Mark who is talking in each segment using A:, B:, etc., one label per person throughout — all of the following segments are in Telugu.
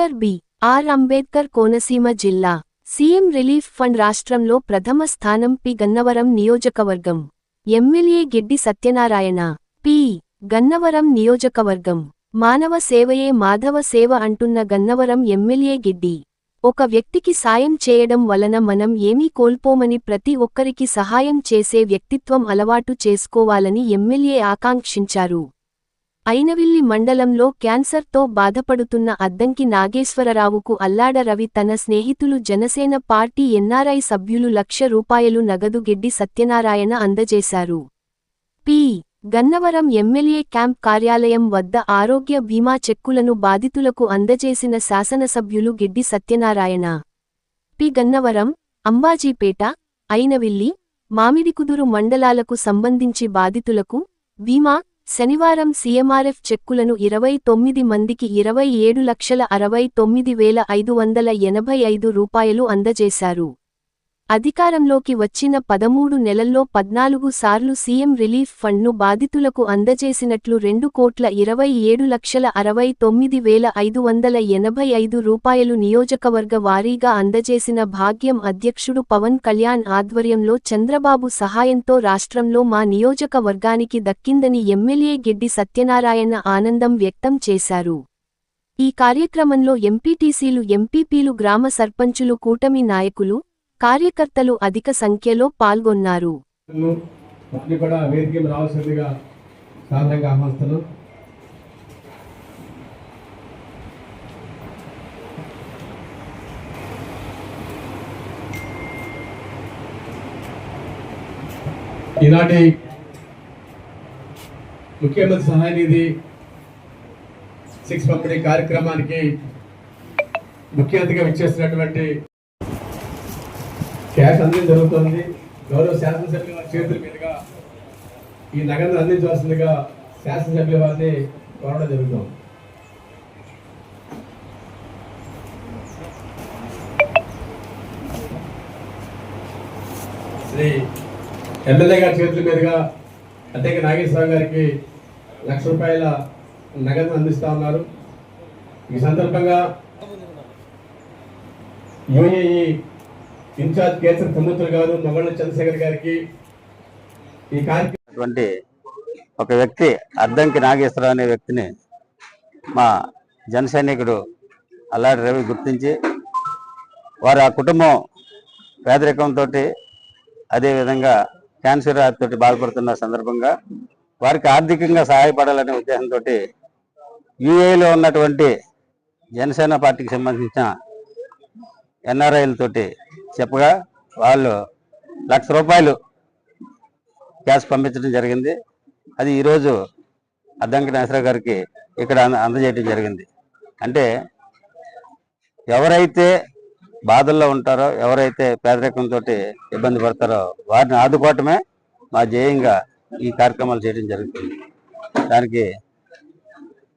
A: Doctor B. R. Ambedkar Konaseema జిల్లా సీఎం రిలీఫ్ ఫండ్ రాష్ట్రంలో ప్రథమ స్థానం పి. గన్నవరం నియోజకవర్గం. ఎమ్మెల్యే గిడ్డి సత్యనారాయణ. పి. గన్నవరం నియోజకవర్గం. మానవ సేవయే మాధవ సేవ అంటున్న గన్నవరం ఎమ్మెల్యే గిడ్డి. ఒక వ్యక్తికి సాయం చేయడం వలన మనం ఏమీ కోల్పోమని ప్రతి ఒక్కరికి సహాయం చేసే వ్యక్తిత్వం అలవాటు చేసుకోవాలని ఎమ్మెల్యే ఆకాంక్షించారు. ఐనవిల్లి మండలంలో క్యాన్సర్తో బాధపడుతున్న అద్దంకి నాగేశ్వరరావుకు అల్లాడ రవి తన స్నేహితులు జనసేన పార్టీ ఎన్ఆర్ఐ సభ్యులు లక్ష రూపాయలు నగదు గెడ్డి సత్యనారాయణ అందజేశారు. పి. గన్నవరం ఎమ్మెల్యే క్యాంప్ కార్యాలయం వద్ద ఆరోగ్య బీమా చెక్కులను బాధితులకు అందజేసిన శాసనసభ్యులు గిడ్డి సత్యనారాయణ. పి. గన్నవరం అంబాజీపేట ఐనవిల్లి మామిడికుదురు మండలాలకు సంబంధించి బాధితులకు బీమా శనివారం సీఎంఆర్ఎఫ్ చెక్కులను ఇరవై తొమ్మిది మందికి ఇరవై ఏడు లక్షల అరవై తొమ్మిది వేల ఐదు వందల ఎనభై ఐదు రూపాయలు అందజేశారు. అధికారంలోకి వచ్చిన పదమూడు నెలల్లో పద్నాలుగు సార్లు సీఎం రిలీఫ్ ఫండ్ను బాధితులకు అందజేసినట్లు రెండు కోట్ల ఇరవై ఏడు లక్షల అరవై తొమ్మిది వేల ఐదు వందల ఎనభై ఐదు రూపాయలు నియోజకవర్గ వారీగా అందజేసిన భాగ్యం అధ్యక్షుడు పవన్ కళ్యాణ్ ఆధ్వర్యంలో చంద్రబాబు సహాయంతో రాష్ట్రంలో మా నియోజకవర్గానికి దక్కిందని ఎమ్మెల్యే గిడ్డి సత్యనారాయణ ఆనందం వ్యక్తం చేశారు. ఈ కార్యక్రమంలో ఎంపీటీసీలు ఎంపీపీలు గ్రామ సర్పంచులు కూటమి నాయకులు కార్యకర్తలు అధిక సంఖ్యలో పాల్గొన్నారు.
B: ఈనాటి ముఖ్యమంత్రి సహాయ నిధి సిక్స్ పంపిణీ కార్యక్రమానికి ముఖ్య అతిథిగా విచ్చేసినటువంటి క్యాష్ అందడం జరుగుతుంది. గౌరవ శాసనసభ్యుల చేతుల మీదుగా ఈ నగదు అందించవలసిందిగా శాసనసభ్యుల వారిని కోరడం జరుగుతుంది. శ్రీ ఎమ్మెల్యే గారి చేతుల మీదుగా అధ్యక్ష నాగేశ్వరరావు గారికి లక్ష రూపాయల నగదు అందిస్తా ఉన్నారు. ఈ సందర్భంగా యూఏఈ ఇన్ఛార్జ్ కేసర్ సముద్ర గారు మొగళ్ళ చంద్రశేఖర్ గారికి ఈ కార్యక్రమం
C: అటువంటి ఒక వ్యక్తి అద్దంకి నాగేశ్వరరావు అనే వ్యక్తిని మా జన సైనికుడు అల్లాడి రవి గుర్తించి వారు ఆ కుటుంబం పేదరికంతో అదేవిధంగా క్యాన్సర్ తోటి బాధపడుతున్న సందర్భంగా వారికి ఆర్థికంగా సహాయపడాలనే ఉద్దేశంతో యుఏలో ఉన్నటువంటి జనసేన పార్టీకి సంబంధించిన ఎన్ఆర్ఐలతోటి చెప్పగా వాళ్ళు లక్ష రూపాయలు క్యాష్ పంపించడం జరిగింది. అది ఈరోజు అద్దంకి నాసరా గారికి ఇక్కడ అంద- అందజేయడం జరిగింది. అంటే ఎవరైతే బాధల్లో ఉంటారో ఎవరైతే పేదరికంతో ఇబ్బంది పడతారో వారిని ఆదుకోవటమే మా ధ్యేయంగా ఈ కార్యక్రమాలు చేయడం జరుగుతుంది. దానికి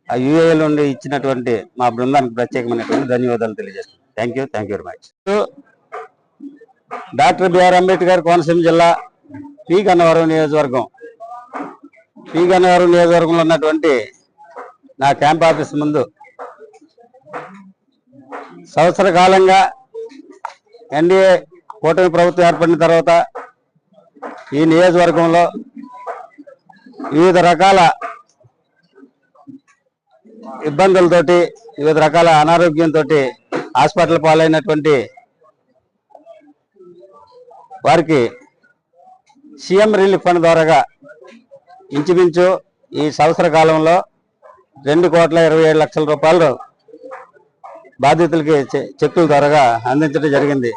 C: ఆ యూఏ నుండి ఇచ్చినటువంటి మా బృందానికి ప్రత్యేకమైనటువంటి ధన్యవాదాలు తెలియజేస్తున్నాను thank you thank you very much doctor BR Ambedkar Konaseema జిల్లా పి. గన్నవరం నియోజకవర్గం. పి. గన్నవరం నియోజకవర్గంలో ఉన్నటువంటి నా క్యాంప్ ఆఫీస్ ముందు సంవత్సర కాలంగా ఎన్డీఏ కూటమి ప్రభుత్వం ఏర్పడిన తర్వాత ఈ నియోజకవర్గంలో వివిధ రకాల ఇబ్బందులతోటి వివిధ రకాల అనారోగ్యంతో హాస్పిటల్ పాలైనటువంటి వారికి సీఎం రిలీఫ్ ఫండ్ ద్వారాగా ఇంచుమించు ఈ సంవత్సర కాలంలో రెండు కోట్ల ఇరవై ఏడు లక్షల రూపాయలు బాధితులకి చె- చెక్కుల ద్వారాగా అందించడం జరిగింది.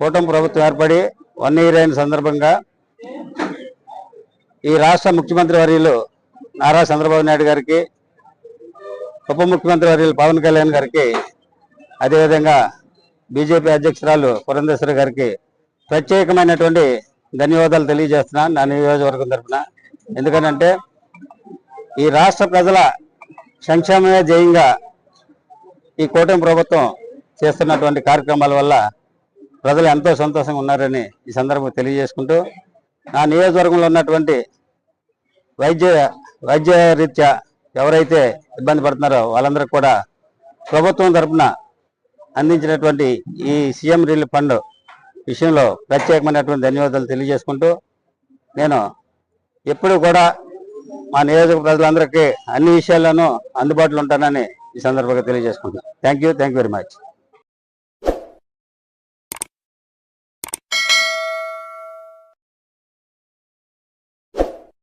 C: కూటమి ప్రభుత్వం ఏర్పడి వన్ ఇయర్ అయిన సందర్భంగా ఈ రాష్ట్ర ముఖ్యమంత్రి వర్యులు నారా చంద్రబాబు నాయుడు గారికి ఉప ముఖ్యమంత్రి వర్యులు పవన్ కళ్యాణ్ గారికి అదేవిధంగా బీజేపీ అధ్యక్షురాలు పురంధేశ్వరి గారికి ప్రత్యేకమైనటువంటి ధన్యవాదాలు తెలియజేస్తున్నాను నా నియోజకవర్గం తరఫున ఎందుకనంటే ఈ రాష్ట్ర ప్రజల సంక్షేమమే ధ్యేయంగా ఈ కూటమి ప్రభుత్వం చేస్తున్నటువంటి కార్యక్రమాల వల్ల ప్రజలు ఎంతో సంతోషంగా ఉన్నారని ఈ సందర్భంగా తెలియజేసుకుంటూ నా నియోజకవర్గంలో ఉన్నటువంటి వైద్య వైద్య రీత్యా ఎవరైతే ఇబ్బంది పడుతున్నారో వాళ్ళందరికీ కూడా ప్రభుత్వం తరఫున అందించినటువంటి ఈ సీఎం రిలీఫ్ ఫండ్ విషయంలో ప్రత్యేకమైనటువంటి ధన్యవాదాలు తెలియజేసుకుంటూ నేను ఎప్పుడు కూడా మా నియోజక ప్రజలందరికీ అన్ని విషయాల్లోనూ అందుబాటులో ఉంటానని ఈ సందర్భంగా తెలియజేసుకుంటున్నాను. Thank you thank you very much